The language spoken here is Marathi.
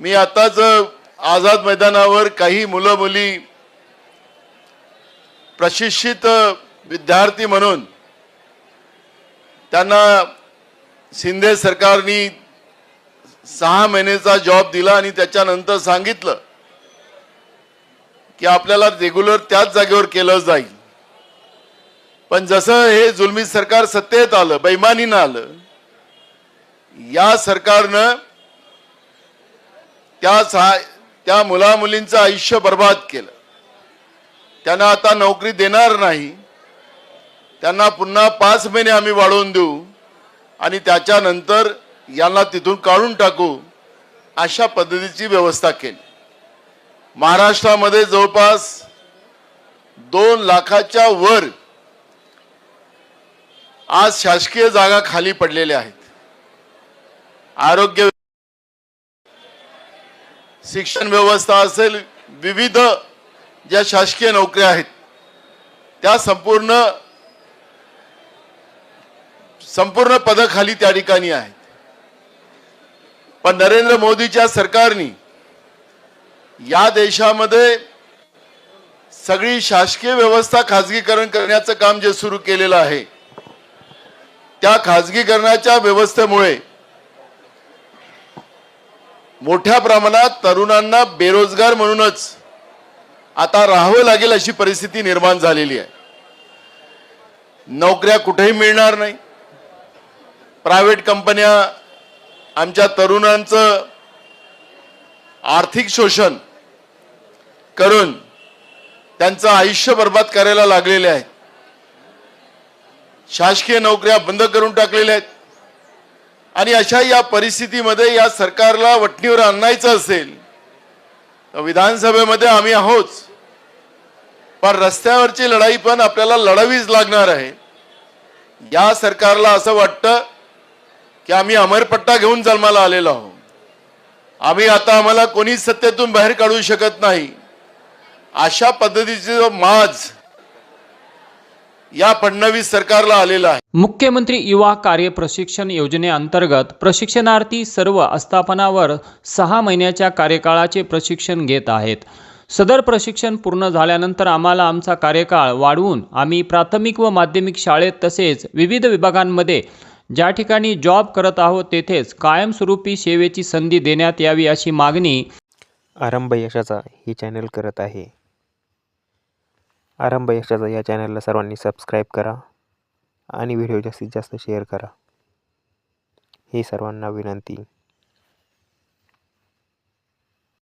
मी आताच आझाद मैदानावर काही मुलं मुली प्रशिक्षित विद्यार्थी म्हणून त्यांना शिंदे सरकारनी सहा महिन्याचा जॉब दिला आणि त्याच्यानंतर सांगितलं की आपल्याला रेग्युलर त्याच जागेवर केलं जाईल. पण जसं हे जुलमी सरकार सत्तेत आलं बैमानीनं आलं या सरकारनं त्या सा त्या मुला मुलींचं आयुष्य बर्बाद केलं. त्यांना आता नोकरी देणार नाही. त्यांना पुन्हा पाच महिने आम्ही वाढवून देऊ आणि त्याच्यानंतर यांना तिथून काढून टाकू अशा पद्धतीची व्यवस्था केली. महाराष्ट्रामध्ये जवळपास दोन लाखाच्या वर आज शासकीय जागा खाली पडलेल्या आहेत. आरोग्य शिक्षण व्यवस्था असेल विविध ज्या शासकीय नोकऱ्या आहेत त्या संपूर्ण संपूर्ण पदखाली त्या ठिकाणी आहेत. पण नरेंद्र मोदीच्या सरकारनी या देशामध्ये सगळी शासकीय व्यवस्था खाजगीकरण करण्याचं काम जे सुरू केलेलं आहे त्या खाजगीकरणाच्या व्यवस्थेमुळे मोठ्या प्रमाणात तरुणांना बेरोजगार म्हणूनच आता राहावं लागेल अशी परिस्थिती निर्माण झालेली आहे. नोकऱ्या कुठेही मिळणार नाही. प्रायव्हेट कंपन्या आमच्या तरुणांचं आर्थिक शोषण करून त्यांचं आयुष्य बर्बाद करायला लागलेले आहे. शासकीय नोकऱ्या बंद करून टाकलेल्या आहेत. आणि अशा या परिस्थितीमध्ये या सरकारला वटणीवर आणायचं असेल तर विधानसभेमध्ये आम्ही आहोत. पण रस्त्यावरची लढाई पण आपल्याला लढावीच लागणार आहे. या सरकारला असं वाटतं की आम्ही अमरपट्टा घेऊन जन्माला आलेलो आहोत. आम्ही आता आम्हाला कोणीच सत्तेतून बाहेर काढू शकत नाही. अशा पद्धतीचे जो माज या फडणवीस सरकारला आलेला आहे. मुख्यमंत्री युवा कार्य प्रशिक्षण योजनेअंतर्गत प्रशिक्षणार्थी सर्व आस्थापनावर सहा महिन्याच्या कार्यकाळाचे प्रशिक्षण घेत आहेत. सदर प्रशिक्षण पूर्ण झाल्यानंतर आम्हाला आमचा कार्यकाळ वाढवून आम्ही प्राथमिक व माध्यमिक शाळेत तसेच विविध विभागांमध्ये ज्या ठिकाणी जॉब करत आहोत तेथेच कायमस्वरूपी सेवेची संधी देण्यात यावी अशी मागणी आरंभ यशाचा ही चॅनल करत आहे. आरंभ यशाचा या चॅनलला सर्वांनी सबस्क्राईब करा आणि व्हिडिओ जास्तीत जास्त शेअर करा. ही सर्वांना विनंती.